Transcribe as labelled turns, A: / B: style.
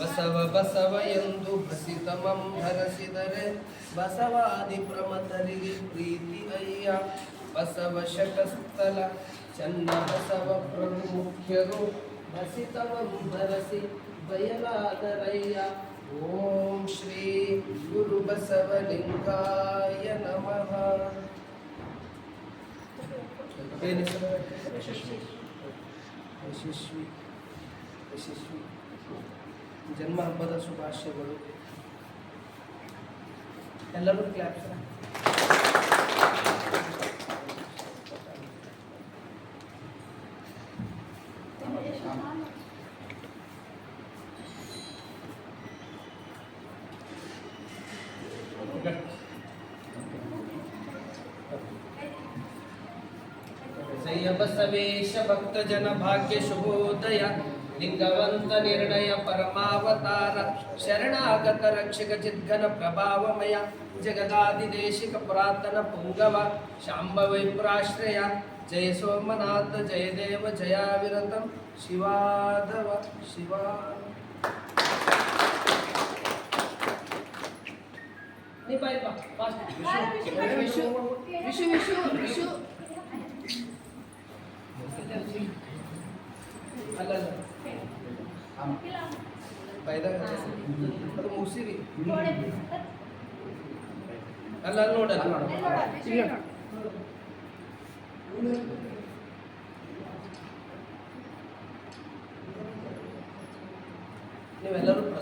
A: ಬಸವ ಬಸವ ಎಂದು ಹಸಿತಮಂ ಹರಸಿದರೆ ಬಸವಾದಿ ಪ್ರಮತರಿಗೆ ಪ್ರೀತಿ ಅಯ್ಯ ಬಸವ ಶಕಸ್ಥಲ ಚನ್ನ ಬಸವ ಪ್ರಭು ಮುಖ್ಯರು ಹಸಿತಮಂ ಹರಸಿ ಬಯಲಾದರಯ್ಯ ಓಂ ಶ್ರೀ ಗುರು ಬಸವಲಿಂಗಾಯ ನಮಃ ಯಶಸ್ವಿ ಯಶಸ್ವಿ जन्मभर पद सुभाष्य गुरु ಎಲ್ಲರೂ ಕ್ಲಾಪ್ ಮಾಡಿ ತಮಗೆ ಶಾಂ ಓಕೆ ಸರಿಯ ಬಸವೇಶ ಭಕ್ತ ಜನ ಭಾಗ್ಯ ಶುಭೋದಯ ಲಿಂಗವಂತ ನಿರ್ಣಯ ಪರಮಾವತಾರ ಶರಣಾಗತ ರಕ್ಷಕ ಚಿದ್ಘನ ಪ್ರಭಾವಮಯ ಜಗದಾದಿದೇಶಿಕ ಪುರಾತನ ಪುಂಗವ ಶಾಂಬವೈಪುರಾಶ್ರಯ ಜಯ ಸೋಮನಾಥ ಜಯ ದೇವ ಜಯಾವಿರತಂ ಶಿವಾದವ ಶಿವ ವಿಶು ವಿಶು ವಿಶು ವಿಶು ಅಲ್ಲ ಅದು ಮುಸಿರಿ ಅಲ್ಲ ಅಲ್ಲಿ ನೋಡಿ ಅಲ್ಲಿ ನೋಡಿ ನೀವೆಲ್ಲರೂ